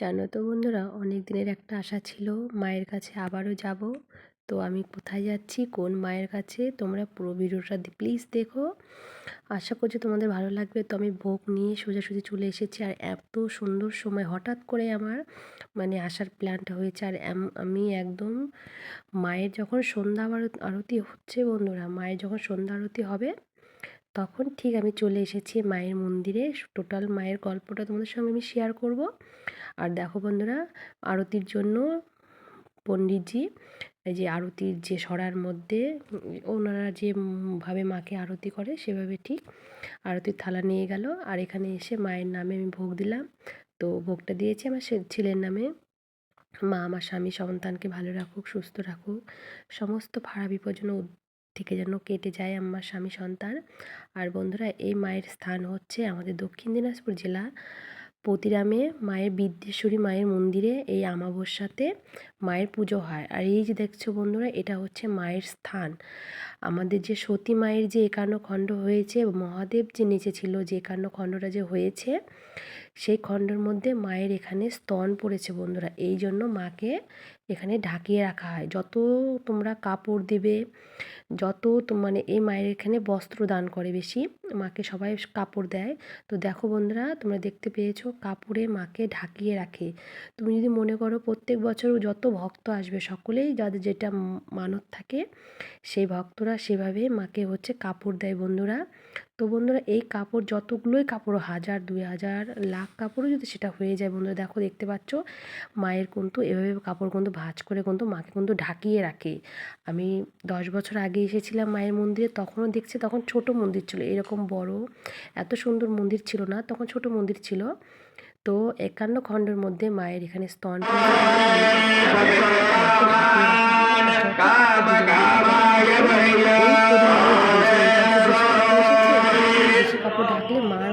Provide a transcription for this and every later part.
জানো তো বন্ধুরা, অনেক দিনের একটা আশা ছিল মায়ের কাছে আবারও যাব। তো আমি কোথায় যাচ্ছি, কোন মায়ের কাছে, তোমরা পুরো ভিডিওটা প্লিজ দেখো। আশা করছি তোমাদের ভালো লাগবে। তো আমি ভোগ নিয়ে সোজাসুজি চলে এসেছি আর এত সুন্দর সময়, হঠাৎ করে আমার মানে আসার প্ল্যানটা হয়েছে। আর আমি একদম মায়ের যখন সন্ধ্যা আরতি হচ্ছে বন্ধুরা, মায়ের যখন সন্ধ্যা আরতি হবে তখন ঠিক আমি চলে এসেছি মায়ের মন্দিরে। টোটাল মায়ের গল্পটা তোমাদের সঙ্গে আমি শেয়ার করব। আর দেখো বন্ধুরা, আরতির জন্য পণ্ডিতজি, এই যে আরতির যে সরার মধ্যে, ওনারা যেভাবে মাকে আরতি করে সেভাবে ঠিক আরতির থালা নিয়ে গেল। আর এখানে এসে মায়ের নামে আমি ভোগ দিলাম। তো ভোগটা দিয়েছি আমার ছেলের নামে। মা আমার স্বামী সন্তানকে ভালো রাখুক, সুস্থ রাখুক, সমস্ত ভাড়া বিপদ যেন থেকে যেন কেটে যায় আমার স্বামী সন্তান। আর বন্ধুরা, এই মায়ের স্থান হচ্ছে আমাদের দক্ষিণ দিনাজপুর জেলা প্রতিরামে মায়ের বিদ্যেশ্বরী মায়ের মন্দিরে এই আমাবস্যাতে মায়ের পুজো হয়। আর এই যে দেখছ বন্ধুরা, এটা হচ্ছে মায়ের স্থান। আমাদের যে সতী মায়ের যে একান্ন খণ্ড হয়েছে, মহাদেব যে নিচে ছিল যে একান্ন খণ্ডটা যে হয়েছে, সেই খণ্ডের মধ্যে মায়ের এখানে স্তন পড়েছে বন্ধুরা। এই জন্য মাকে এখানে ঢাকিয়ে রাখা হয়। যত তোমরা কাপড় দেবে, যত মানে এই মায়ের এখানে বস্ত্র দান করে বেশি, মাকে সবাই কাপড় দেয়। তো দেখো বন্ধুরা, তোমরা দেখতে পেয়েছ কাপড়ে মাকে ঢাকিয়ে রাখে। তুমি যদি মনে করো প্রত্যেক বছর যত ভক্ত আসবে সকলেই, যাদের যেটা মানত থাকে, সেই ভক্তরা সেভাবে মাকে হচ্ছে কাপড় দেয় বন্ধুরা। তো বন্ধুরা, এই কাপড় যতগুলোই কাপড়, হাজার, দুই হাজার, লাখ কাপড়ও যদি সেটা হয়ে যায় বন্ধুরা, দেখো দেখতে পাচ্ছ, মায়ের কিন্তু এভাবে কাপড় কিন্তু ভাঁজ করে কিন্তু মাকে কিন্তু ঢাকিয়ে রাখে। আমি দশ বছর আগে এসেছিলাম মায়ের মন্দিরে, তখনও দেখছি তখন ছোট মন্দির ছিল, এরকম বড়, এত সুন্দর মন্দির ছিল না, তখন ছোট মন্দির ছিল। তো একান্ন খণ্ডের মধ্যে মায়ের এখানে স্তন কাপড় ঢাকলে মার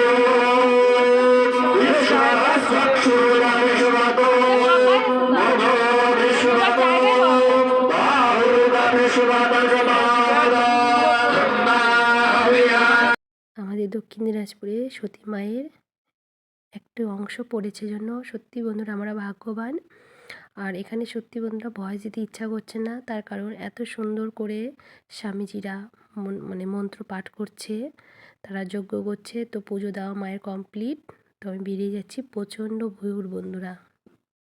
আমাদের দক্ষিণ দিনাজপুরে সতী মায়ের একটু অংশ পড়েছে জন্য। সত্যি বন্ধুরা, আমরা ভাগ্যবান। আর এখানে সত্যি বন্ধুরা, ভয় যেতে ইচ্ছা করছে না। তার কারণ এত সুন্দর করে স্বামীজিরা মানে মন্ত্র পাঠ করছে, তারা যজ্ঞ করছে। তো পুজো দেওয়া মায়ের কমপ্লিট তো আমি বেরিয়ে যাচ্ছি। প্রচণ্ড ভয়ুর বন্ধুরা।